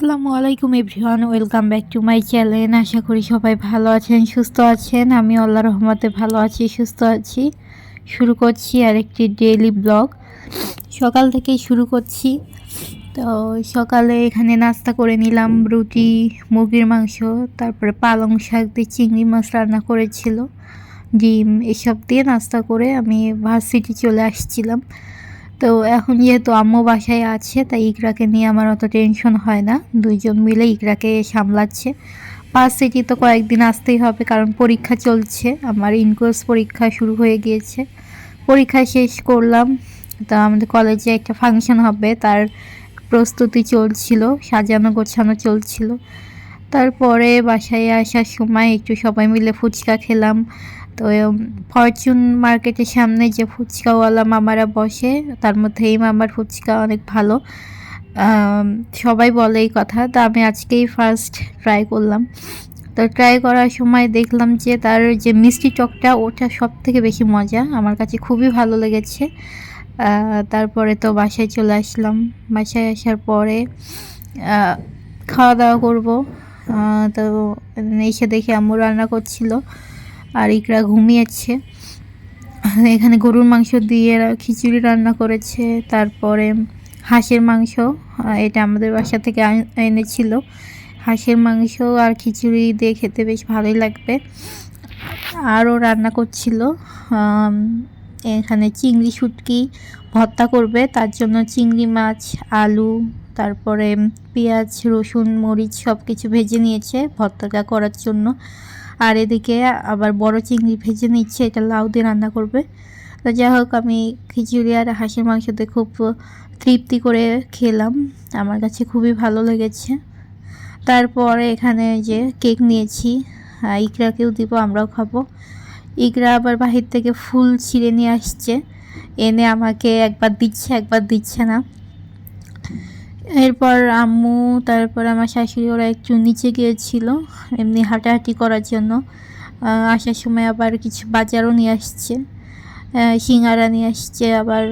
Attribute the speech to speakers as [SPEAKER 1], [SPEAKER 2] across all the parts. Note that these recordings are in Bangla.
[SPEAKER 1] আসসালামু আলাইকুম everyone, welcome back to my channel. আশা করি সবাই ভালো আছেন, সুস্থ আছেন। আমি আল্লাহ রহমতে ভালো আছি, সুস্থ আছি। শুরু করছি আরেকটি ডেইলি ব্লগ সকাল থেকেই শুরু করছি। তো সকালে এখানে নাস্তা করে নিলাম, রুটি, মুরগির মাংস, তারপরে পালং শাক দিয়ে চিংড়ি মাছ রান্না করেছিল। ডিম, এসব দিয়ে নাস্তা করে আমি ভার্সিটি চলে আসছিলাম। তো এখন যেহেতু আম্মু বাসায় আছে, তাই ইকরাকে নিয়ে আমার অত টেনশন হয় না। দুইজন মিলে ইকরাকে সামলাচ্ছে। পাঁচ সিটি তো কয়েকদিন আসতেই হবে, কারণ পরীক্ষা চলছে। আমার ইনকোর্স পরীক্ষা শুরু হয়ে গিয়েছে। পরীক্ষা শেষ করলাম। তো আমাদের কলেজে একটা ফাংশন হবে, তার প্রস্তুতি চলছিল, সাজানো গোছানো চলছিল। তারপরে বাসায় আসার সময় একটু সবাই মিলে ফুচকা খেলাম। তো ফরচুন মার্কেটের সামনে যে ফুচকাওয়ালা মামারা বসে, তার মধ্যে এই মামার ফুচকা অনেক ভালো। সবাই বলে এই কথা, তো আমি আজকেই ফার্স্ট ট্রাই করলাম। তো ট্রাই করার সময় দেখলাম যে তার যে মিষ্টি টকটা, ওটা সব থেকে বেশি মজা, আমার কাছে খুবই ভালো লেগেছে। তারপরে তো বাসায় চলে আসলাম। বাসায় আসার পরে খাওয়া দাওয়া করব। তো এসে দেখে আম্মু রান্না করছিল। আর ইকরা ঘুমিয়েছে। এখানে গরুর মাংস দিয়ে খিচুড়ি রান্না করেছে। তারপরে হাঁসের মাংস এটা আমাদের বাসা থেকে এনেছিল। হাঁসের মাংস আর খিচুড়ি দিয়ে খেতে বেশ ভালোই লাগবে। আরও রান্না করছিল এখানে চিংড়ি শুটকি ভর্তা করবে। তার জন্য চিংড়ি মাছ, আলু, তারপরে পেঁয়াজ, রসুন, মরিচ সব কিছু ভেজে নিয়েছে ভর্তাটা করার জন্য। আর এদিকে আবার বড় চিংড়ি ভেজে নিচ্ছে, এটা লাউ দিয়ে রান্না করবে। তো যাই হোক, আমি খিচুড়ি আর হাঁসের মাংসতে খুব তৃপ্তি করে খেলাম। আমার কাছে খুবই ভালো লেগেছে। তারপরে এখানে যে কেক নিয়েছি ইকরাকেও দিব, আমরাও খাব। ইকরা আবার বাহির থেকে ফুল ছিঁড়ে নিয়ে আসছে। এনে আমাকে একবার দিচ্ছে একবার দিচ্ছে না। এরপর আম্মু, তারপর আমার শাশুড়ি, ওরা একটু নিচে গিয়েছিল এমনি হাঁটাহাঁটি করার জন্য। আসার সময় আবার কিছু বাজারও নিয়ে আসছে। সিঙ্গারা নিয়ে আসছে, আবার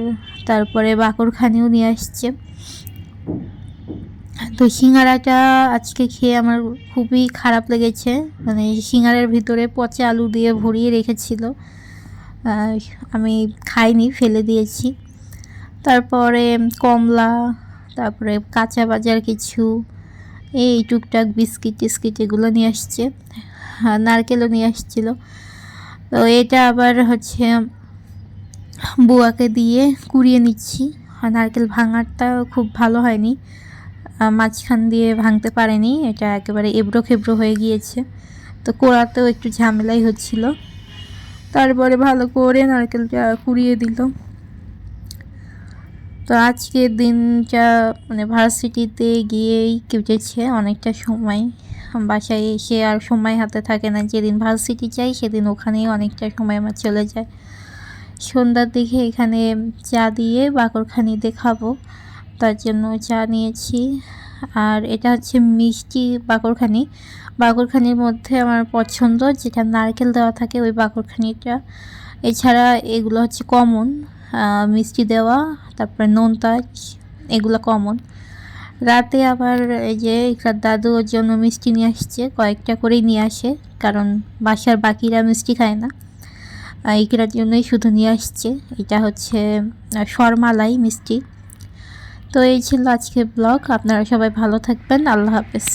[SPEAKER 1] তারপরে বাকরখানিও নিয়ে আসছে। তো সিঙ্গারাটা আজকে খেয়ে আমার খুবই খারাপ লেগেছে। মানে সিঙ্গারের ভিতরে পচা আলু দিয়ে ভরিয়ে রেখেছিল। আমি খাইনি, ফেলে দিয়েছি। তারপরে কমলা তারপরে কাঁচা বাজার কিছু, এই টুকটাক বিস্কিট টিস্কিট এগুলো নিয়ে আসছে নারকেলও নিয়ে আসছিল। তো এটা আবার হচ্ছে বুয়াকে দিয়ে কুড়িয়ে নিচ্ছি। নারকেল ভাঙারটা খুব ভালো হয়নি মাঝখান দিয়ে ভাঙতে পারেনি, এটা একেবারে এবড়ো খেবড়ো হয়ে গিয়েছে। তো কোড়াতেও একটু ঝামেলাই হচ্ছিল। তারপরে ভালো করে নারকেলটা কুড়িয়ে দিল। তো আজকের দিনটা মানে ভার্সিটিতে গিয়েই কেটেছে অনেকটা সময়। বাসায় এসে আর সময় হাতে থাকে না। যেদিন ভার্সিটি যাই, সেদিন ওখানেই অনেকটা সময় আমার চলে যায়। সন্ধ্যার দিকে এখানে চা দিয়ে বাকরখানিতে খাব তার জন্য চা নিয়েছি। আর এটা হচ্ছে মিষ্টি বাকরখানি। বাকরখানির মধ্যে আমার পছন্দ, যেটা নারকেল দেওয়া থাকে ওই বাকরখানিটা। এছাড়া এগুলো হচ্ছে কমন। মিষ্টি দেওয়া, তারপরে নোনতা এগুলো কমন রাতে আবার এই যে এখান দাদু ওর জন্য মিষ্টি নিয়ে আসছে, কয়েকটা করেই নিয়ে আসে, কারণ বাসার বাকিরা মিষ্টি খায় না। ইকরার জন্যই শুধু নিয়ে আসছে। এটা হচ্ছে শর্মালাই মিষ্টি। তো এই ছিল আজকের ব্লগ। আপনারা সবাই ভালো থাকবেন। আল্লাহ হাফেজ।